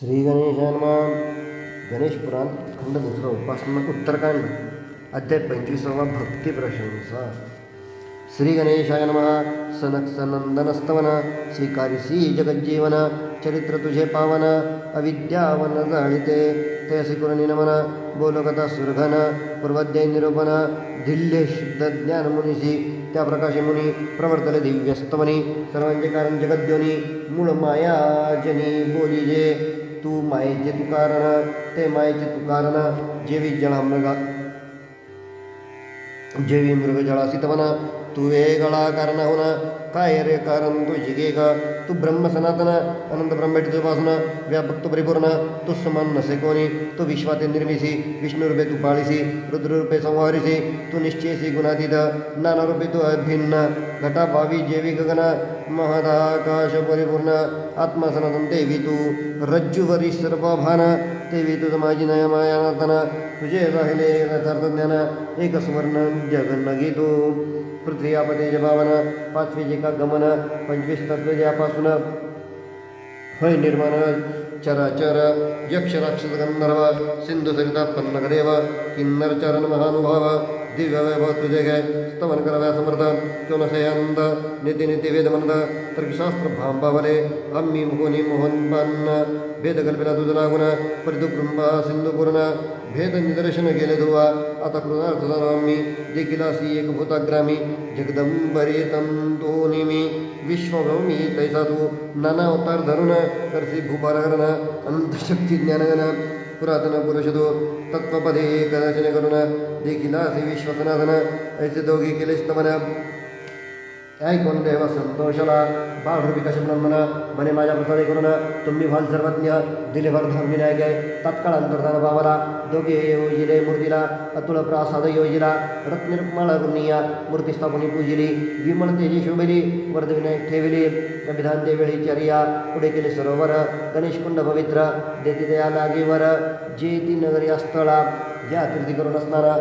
श्री गणेशाय नमः गणेश पुराण खंड दुसरा उपासना उत्तरकांड, अध्याय पंचवीसावा भक्ती प्रशंसा। श्री गणेशाय नमः। सनक सनंदनस्तवन श्रीकारिसी जगज्जीवन। चरित्र तुझे पावन। अविद्यावन जाळिते तयसी कुरणी नमन बोलकथा सुरघन। पूर्वाध्याय निरूपण। धिल्य शुद्ध ज्ञान मुनीसी। त्या प्रकाशे मुनी प्रवर्तले दिव्यस्तवनी। सर्वांचे कारण जगद्योनी। मूळ माया जनी बोली जे तू माए तू कारण, ते माए तू कारण, जेवी जळा मृगा। जेवी मृग जळा सीतवना, तू गला कारण होना। काय रे कारण तू जिगे का तू ब्रह्म सनातन अनंत ब्रह्मेट तुझ्यापासून व्यापक तू परिपूर्ण तू समान नसे कोणी तू विश्वाते निर्मिसी विष्णू रूपे तू पाळीसी रुद्र रूपे संहारिसी, तू निश्चयसी गुणातीत नाना रूपे तू अभिन्न घटा भावी जेवी गगन महदाकाश परिपूर्ण आत्मा सनातन देवी तू रज्जुवरी सर्व भान देवी तुझं गमन पंचवीस तत्व हय निर्माण चराचर सरिता पन्नगदेव किन्नर चरण महानुभाव दिव्य वैभव तुझे घे स्तवन करव्या समर्थ चोनसयांद निती निती वेद तर्कशास्त्र भांबावले आम्ही मुकोनी मोहन भेद कल्पिला तुझं लागून परितु कृंभा भेद निदर्शन गेले धुवा आता कृतार्थ झालो आम्ही देखील असी एक भूताग्रामी। जगदंबरी तंतो नेमी विश्वभूमी तैसा तू नाना अवतार धरून करसी भूपारगण अनंत ज्ञानगण। पुरातन पुरुषदो तत्वपदे कदाचन करुण देखील विश्वसनाथन ऐसे दोघे केले स्तमन ऐकून देव संतोषला कशब्रह्मण म्हणे माझ्या प्रसादे करून तुम्ही व्हाल सर्वज्ञ दिले वर्धन विनायक आहे तत्काळ अंतर्धान भावाला दोघे योजिले मूर्तीला अतुळ प्रासाद योजिला रत्निर्मळ गुणीया मूर्ती स्थापनी पूजिली विमल तेज़ी शोभिली वर्ध विनायक ठेविली विधान देवेळी चर्या पुढे केले सरोवर गणेश कुंड पवित्र देती दया लागेवर जे ती नगरी स्थळा ज्या तीर्थी करून असणारा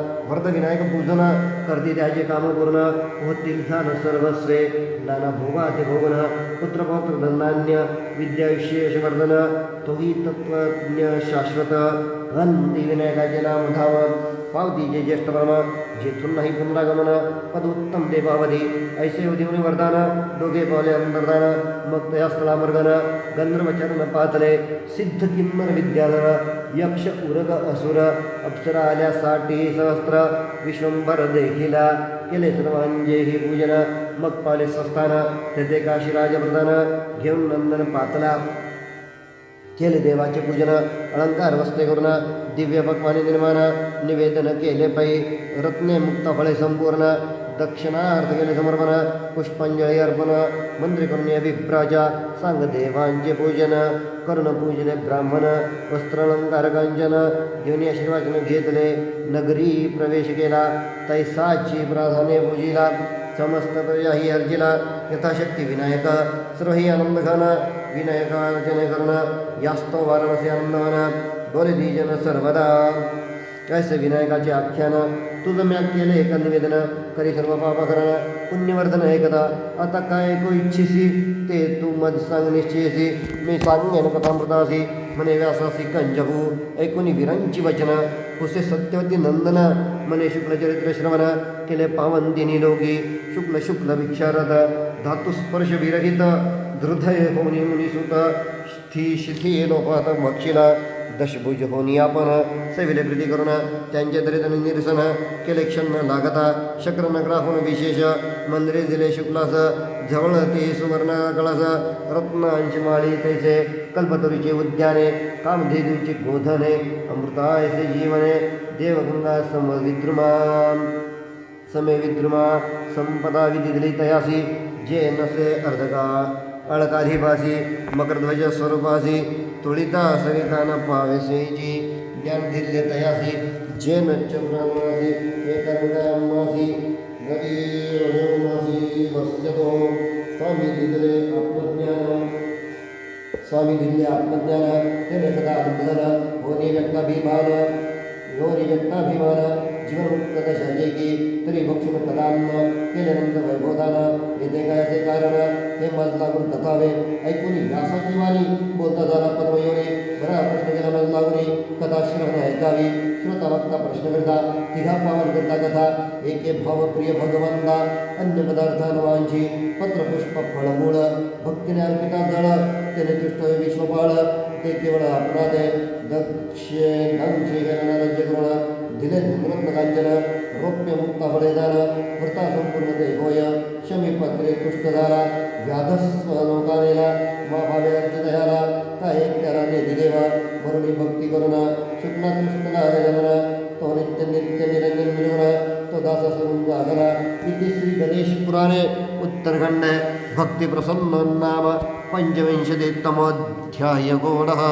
पूजन करते काम पूर्ण. होतील झान सर्वस्वे. नाना भोगा ते भोगन पुत्रपौत्र धनान्य विद्या विशेष वर्धन तोही तत्वज्ञ शाश्वत गंधी विनायकाचे नाम धाव पावती जे ज्येष्ठ ब्रह्म जेथून नाही पुनरागमन पद उत्तम देवावधी ऐसे उदिवनी वरदान दोघे पावले अंतर्दान मग मर्गन गंधर्व चरण पातले सिद्ध किन्नर विद्याधर यक्ष उरग असुर अप्सरा आल्या साठी सहस्त्र विश्वंभर देखिला केले सर्वांजे ही पूजन मग पाले स्वस्थान तेथे काशी राजप्रधान, घेऊन नंदन पातला। देवाचे पूजन, अलंकार वस्ते करून, दिव्य पक्वाने निर्माण, निवेदन केले पै रत्ने मुक्त फळे संपूर्ण दक्षिणार्थ केले समर्पण, पुष्पांजली अर्पण मंत्री करून विप्राजा सांग देवांचे पूजन, करुण पूजले ब्राह्मण वस्त्रालंकार कांचन देवनी आशीर्वाचन घेतले, नगरी प्रवेश केला, तैसाची प्राधान्य पूजिला, समस्त प्रजाही अर्जिला, यथाशक्ती विनायक, सर्व ही आनंद घन विनायकार्चने करून यास्तो वाराणसी आनंदवन डोले दीजन सर्वदा कैसे विनायकाचे आख्यान तुझं म्या केले एक निवेदन करी सर्व पापकरण पुण्यवर्धन एकदा। आता काय ऐकू इच्छिसी, ते तू मज सांग निश्चयसी। मी सांगेन कथामृतासी म्हणे व्यासासी कंजभू ऐकून वीरांची वचन, हुसे सत्यवती नंदन म्हणे शुक्लचरित्र श्रवण केले पावन दिनी लोकी शुक्ल शुक्ल विक्षारद धातुस्पर्श विरहित हृदय होनी मुनिसुत स्थि शिथी लोपात मक्षिला दशभुज होनी आपण सविले प्रीती करून त्यांचे दरिद्र निरसन केले क्षण लागता शक्र नगराहून विशेष मंदिरे दिले शुक्लास जवळ ते सुवर्ण कळस रत्नांची माळी तैसे कल्पतरुचे उद्याने कामधेदूंची गोधने अमृतायसे जीवने देवगंगा समविद्रुमा विद्रुमा संपदा विधी दिली तयासी जे नसे अर्धका अळकाधिपासी मकरध्वज स्वरूपासी तुळिता सरितान पावेसेची ज्ञान दिल्ले तयासी जे नच्चंद्रामासी एकरंगामासी नदीमासी वस्यतो स्वामी दिले आत्मज्ञान स्वामी दिल्ले आत्मज्ञान, तेने सदा अद्भुतन होनी व्यक्ताभिमान योनी व्यक्ताभिमान जीवनमुक्त दशाचे की तरी वैभवदान येते काय असे कारण हे मज लागून कथावे ऐकून व्यासाची वाणी बोलता झाला पद्मयोनी बरा प्रश्न केला मज लागून कथा श्रवण ऐकावी श्रोता वक्ता प्रश्न करता तिघा पावन करता कथा एके भाव प्रिय भगवंता अन्य पदार्थांवांची पत्रपुष्प फळमूळ भक्तीने अर्पिता जळ त्याने तुष्ट विश्वपाळ ते केवळ अपराधे, दक्षे दंशे गणनाराज्य करुण वृता संपूर्ण ते होय शमी पत्रे तुष्ट झाला व्याधस्व लोकानेला मा भावे अर्चितयाला का एक त्याराने दिलेवा म्हणून भक्ती करुण शुक्ला कृष्ण जनना तो नित्य नित्य निरंजन मिळवण तो दास जागला इति श्री गणेश पुराणे उत्तरखंड भक्ती प्रसन्न नाम पंचविंशतितमोऽध्याय गौडः